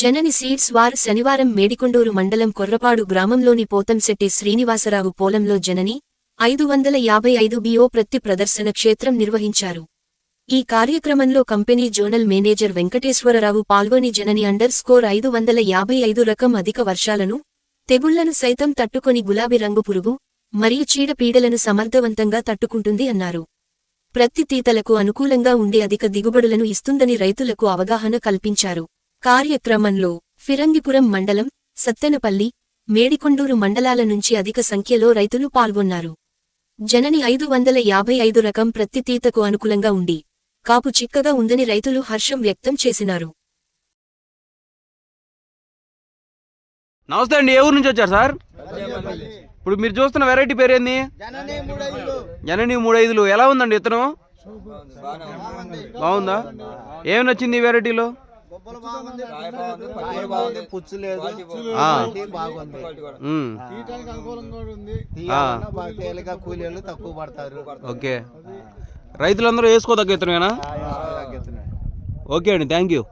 జనని seeds వారు శనివారం మేడికొండూరు మండలం కొర్రపాడు గ్రామంలోని పోతంశెట్టి శ్రీనివాసరావు పోలంలో జనని ఐదు వందల యాభై ఐదు బిఓ ప్రత్తి ప్రదర్శన క్షేత్రం నిర్వహించారు. ఈ కార్యక్రమంలో కంపెనీ జోనల్ మేనేజర్ వెంకటేశ్వరరావు పాల్గొని జనని అండర్ స్కోర్ ఐదు వందల యాభై ఐదు రకం అధిక వర్షాలను తెగుళ్ళను సైతం తట్టుకొని గులాబీ రంగు పురుగు మరియు చీడపీడలను సమర్థవంతంగా తట్టుకుంటుంది అన్నారు. ప్రతి తీతలకు అనుకూలంగా ఉండే అధిక దిగుబడులను ఇస్తుందని రైతులకు అవగాహన కల్పించారు. కార్యక్రమంలో ఫిరంగిపురం మండలం సత్తెనపల్లి మేడికొండూరు మండలాల నుంచి అధిక సంఖ్యలో రైతులు పాల్గొన్నారు. జనని ఐదు వందల యాభై ఐదు రకం ప్రత్తితీతకు అనుకూలంగా ఉండి కాపు చిక్కగా ఉందని రైతులు హర్షం వ్యక్తం చేసినారు. నమస్తే అండి ఏ ఊరు నుంచి వచ్చారు సార్? ఇప్పుడు మీరు చూస్తున్న వెరైటీ పేరు ఏంది? జనని మూడు ఐదులు. ఎలా ఉందండి ఇతను? బాగుందా? ఏం నచ్చింది ఈ వెరైటీలో? బాగుంది పుచ్చు లేదు. తేలిక కూలీలు తక్కువ పడతారు. ఓకే. రైతులందరూ వేసుకోదగ్గ తగ్గుతున్నాయి. ఓకే అండి థ్యాంక్ యూ.